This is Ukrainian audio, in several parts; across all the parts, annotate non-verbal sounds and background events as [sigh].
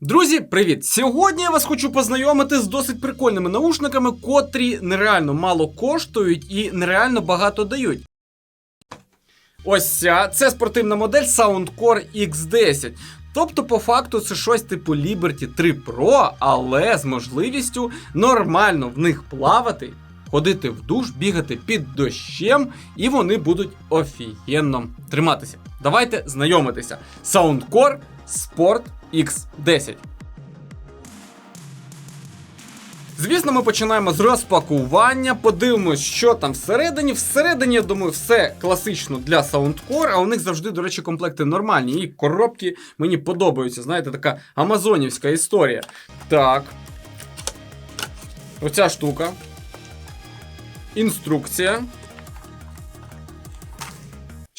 Друзі, привіт! Сьогодні я вас хочу познайомити з досить прикольними наушниками, котрі нереально мало коштують і нереально багато дають. Ось ця це спортивна модель Soundcore X10. Тобто, по факту, це щось типу Liberty 3 Pro, але з можливістю нормально в них плавати, ходити в душ, бігати під дощем, і вони будуть офігенно триматися. Давайте знайомитися. Soundcore Sport X10. Звісно, ми починаємо з розпакування. Подивимось, що там всередині. Всередині, я думаю, все класично для Soundcore, а у них завжди, до речі, комплекти нормальні. І коробки мені подобаються. Знаєте, така амазонівська історія. Так. Оця штука. Інструкція.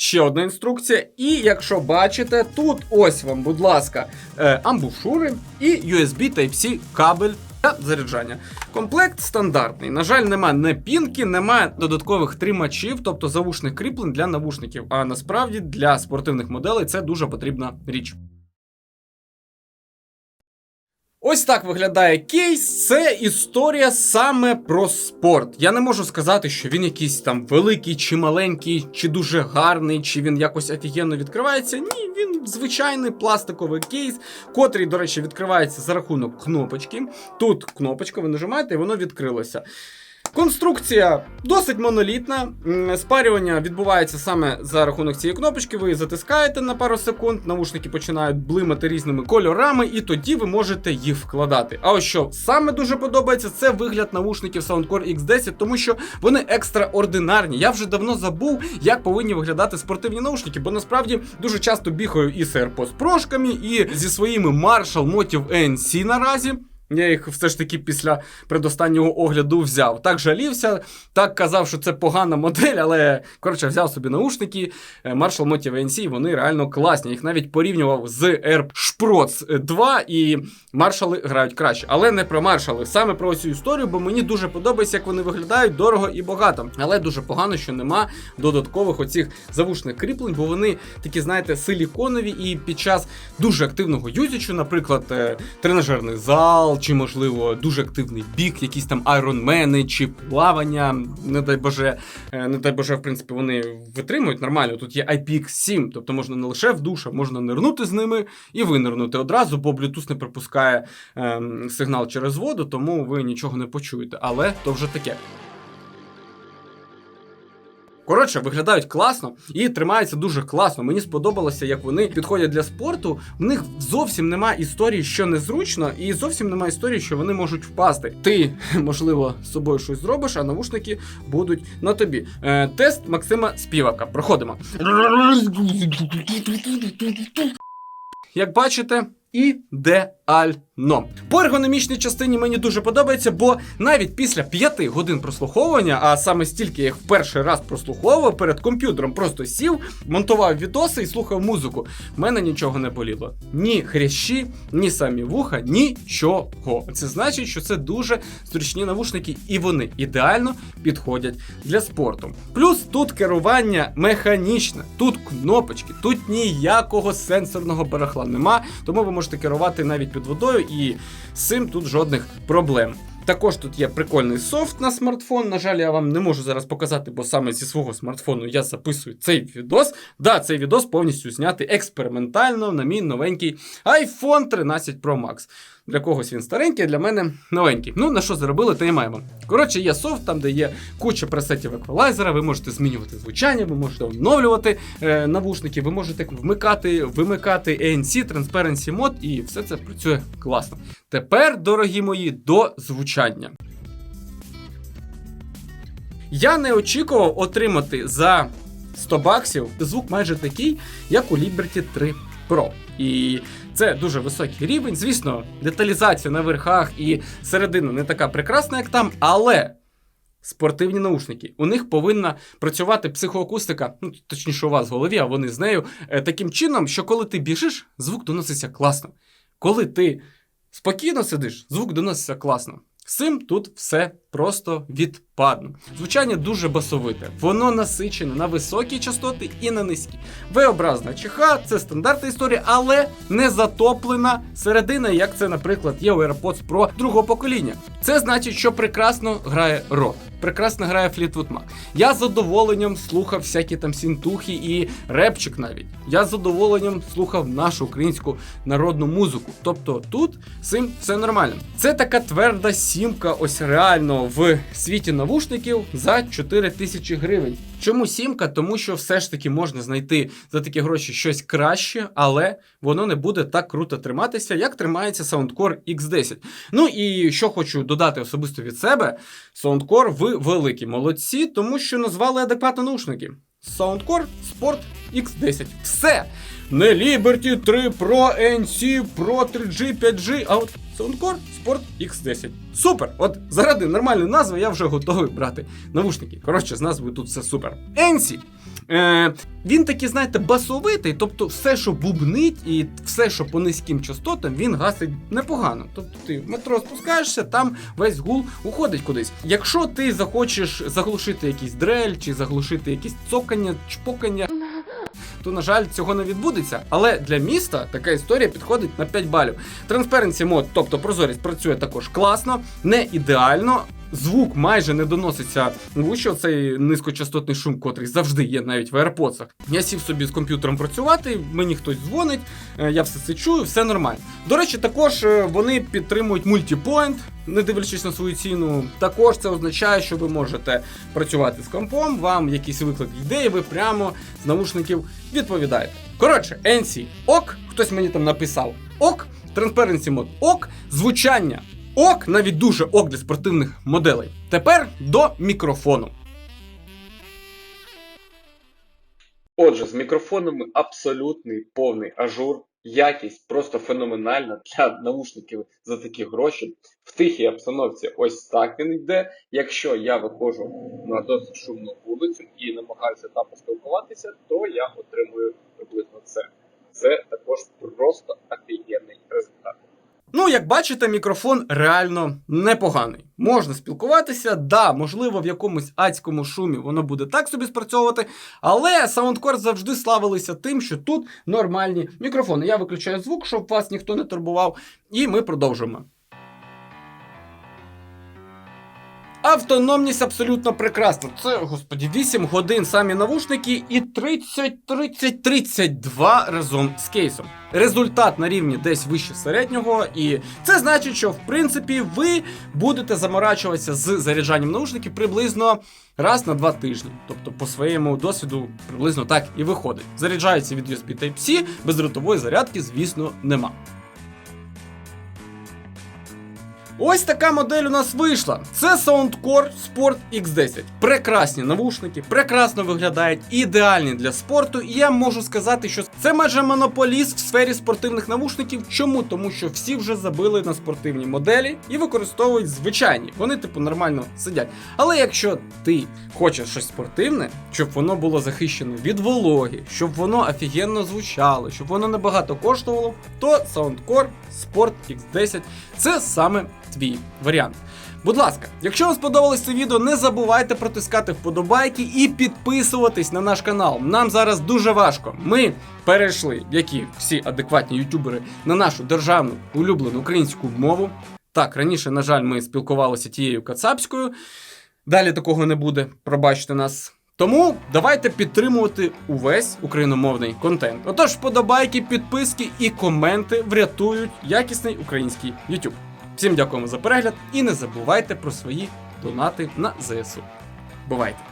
Ще одна інструкція. І якщо бачите, тут ось вам, будь ласка, е, амбушури і USB Type-C кабель для заряджання. Комплект стандартний. На жаль, нема не пінки, немає додаткових тримачів, тобто завушних кріплень для навушників. А насправді для спортивних моделей це дуже потрібна річ. Ось так виглядає кейс. Це історія саме про спорт. Я не можу сказати, що він якийсь там великий чи маленький, чи дуже гарний, чи він якось офігенно відкривається. Ні, він звичайний пластиковий кейс, котрий, до речі, відкривається за рахунок кнопочки. Тут кнопочка, ви нажимаєте, і воно відкрилося. Конструкція досить монолітна. Спарювання відбувається саме за рахунок цієї кнопочки. Ви її затискаєте на пару секунд, навушники починають блимати різними кольорами, і тоді ви можете їх вкладати. А ось що саме дуже подобається, це вигляд навушників Soundcore X10, тому що вони екстраординарні. Я вже давно забув, як повинні виглядати спортивні наушники, бо насправді дуже часто бігаю і з AirPods прошками, і зі своїми Marshall Motive ANC наразі. Я їх все ж таки після предостаннього огляду взяв. Так жалівся, так казав, що це погана модель, але коротше взяв собі наушники е, Marshall Motive NC, вони реально класні. Їх навіть порівнював з Air Sprots 2 і маршали грають краще. Але не про маршали, саме про цю історію, бо мені дуже подобається, як вони виглядають дорого і багато. Але дуже погано, що нема додаткових оцих завушних кріплень, бо вони такі, знаєте, силіконові, і під час дуже активного юзічу, наприклад, е, тренажерний зал, чи, можливо, дуже активний біг, якісь там айронмени, чи плавання, не дай Боже, е, не дай Боже, в принципі, вони витримують нормально. Тут є IPX7, тобто можна не лише в душ, а можна нирнути з ними і винирнути одразу, бо Bluetooth не пропускає ем, сигнал через воду, тому ви нічого не почуєте. Але то вже таке. Коротше, виглядають класно і тримаються дуже класно. Мені сподобалося, як вони підходять для спорту. В них зовсім нема історії, що незручно, і зовсім нема історії, що вони можуть впасти. Ти, [laughs] можливо, з собою щось зробиш, а навушники будуть на тобі. Е, тест Максима Співака. Проходимо. Як бачите, ідеально. По ергономічній частині мені дуже подобається, бо навіть після 5 годин прослуховування, а саме стільки я в перший раз прослуховував перед комп'ютером, просто сів, монтував відоси і слухав музику. В мене нічого не боліло. Ні хрящі, ні самі вуха, нічого. Це значить, що це дуже зручні навушники, і вони ідеально підходять для спорту. Плюс тут керування механічне, тут кнопочки, тут ніякого сенсорного барахла нема, тому ви можете керувати навіть під водою, і з цим тут жодних проблем. Також тут є прикольний софт на смартфон. На жаль, я вам не можу зараз показати, бо саме зі свого смартфону я записую цей відос. Да, цей відос повністю знятий експериментально на мій новенький iPhone 13 Pro Max. Для когось він старенький, для мене новенький. Ну, на що заробили, те і маємо. Коротше, є софт, там, де є куча пресетів еквалайзера, ви можете змінювати звучання, ви можете оновлювати е, навушники, ви можете вмикати, вимикати ANC, Transparency Mode, і все це працює класно. Тепер, дорогі мої, до звучання. Я не очікував отримати за 100 баксів звук майже такий, як у Liberty 3 Pro. І це дуже високий рівень. Звісно, деталізація на верхах і середина не така прекрасна, як там, але. Спортивні наушники. У них повинна працювати психоакустика, ну точніше, у вас в голові, а вони з нею, е, таким чином, що коли ти біжиш, звук доноситься класно. Коли ти спокійно сидиш, звук доноситься класно. З цим тут все просто відпадно. Звучання дуже басовите, воно насичене на високі частоти і на низькі. V-образна чиха це стандартна історія, але не затоплена середина, як це, наприклад, є у AirPods Pro другого покоління. Це значить, що прекрасно грає рот. Прекрасно грає Флітвуд Мак. Я з задоволенням слухав всякі там сінтухи і репчик навіть. Я з задоволенням слухав нашу українську народну музику. Тобто тут з цим все нормально. Це така тверда сімка, ось реально в світі навушників за 4 тисячі гривень. Чому сімка? Тому що все ж таки можна знайти за такі гроші щось краще, але воно не буде так круто триматися, як тримається Soundcore X10. Ну і що хочу додати особисто від себе: Soundcore ви великі молодці, тому що назвали адекватно наушники. Soundcore Sport X10. Все! Не Liberty 3 Pro NC Pro 3G 5G, а от Soundcore Sport X10. Супер! От заради нормальної назви я вже готовий брати навушники. Коротше, з назвою тут все супер. NC. Е, він такий, знаєте, басовитий, тобто все, що бубнить, і все, що по низьким частотам, він гасить непогано. Тобто ти в метро спускаєшся, там весь гул уходить кудись. Якщо ти захочеш заглушити якийсь дрель, чи заглушити якесь цокання, чпокання, то, на жаль, цього не відбудеться. Але для міста така історія підходить на 5 балів. Transparency мод, тобто прозорість, працює також класно, не ідеально. Звук майже не доноситься в уші, цей низькочастотний шум, котрий завжди є навіть в AirPods. Я сів собі з комп'ютером працювати, мені хтось дзвонить, е, я все це чую, все нормально. До речі, також е, вони підтримують мультіпоінт, не дивлячись на свою ціну. Також це означає, що ви можете працювати з компом, вам якийсь виклик йде, ви прямо з наушників відповідаєте. Коротше, NC ок, хтось мені там написав ок, Transparency мод ок, звучання ок, навіть дуже ок для спортивних моделей. Тепер до мікрофону. Отже, з мікрофонами абсолютний повний ажур. Якість просто феноменальна для наушників за такі гроші. В тихій обстановці ось так він йде. Якщо я виходжу на досить шумну вулицю і намагаюся там поспілкуватися, то я отримую приблизно це. Це також просто офігенний результат. Ну, як бачите, мікрофон реально непоганий. Можна спілкуватися, да, можливо, в якомусь адському шумі воно буде так собі спрацьовувати, але Soundcore завжди славилися тим, що тут нормальні мікрофони. Я виключаю звук, щоб вас ніхто не турбував, і ми продовжимо. Автономність абсолютно прекрасна. Це, господі, 8 годин самі навушники і 30, 30, 32 разом з кейсом. Результат на рівні десь вище середнього, і це значить, що в принципі ви будете заморачуватися з заряджанням наушників приблизно раз на два тижні. Тобто, по своєму досвіду, приблизно так і виходить. Заряджається від USB Type-C, бездротової зарядки, звісно, нема. Ось така модель у нас вийшла. Це Soundcore Sport X10. Прекрасні навушники, прекрасно виглядають, ідеальні для спорту. І я можу сказати, що це майже монополіст в сфері спортивних навушників. Чому? Тому що всі вже забили на спортивні моделі і використовують звичайні. Вони, типу, нормально сидять. Але якщо ти хочеш щось спортивне, щоб воно було захищено від вологи, щоб воно офігенно звучало, щоб воно небагато коштувало, то Soundcore Sport X10 це саме твій варіант. Будь ласка, якщо вам сподобалось це відео, не забувайте протискати вподобайки і підписуватись на наш канал. Нам зараз дуже важко. Ми перейшли, як і всі адекватні ютубери, на нашу державну улюблену українську мову. Так, раніше, на жаль, ми спілкувалися тією кацапською. Далі такого не буде, пробачте нас. Тому давайте підтримувати увесь україномовний контент. Отож, вподобайки, підписки і коменти врятують якісний український YouTube. Всім дякуємо за перегляд і не забувайте про свої донати на ЗСУ. Бувайте!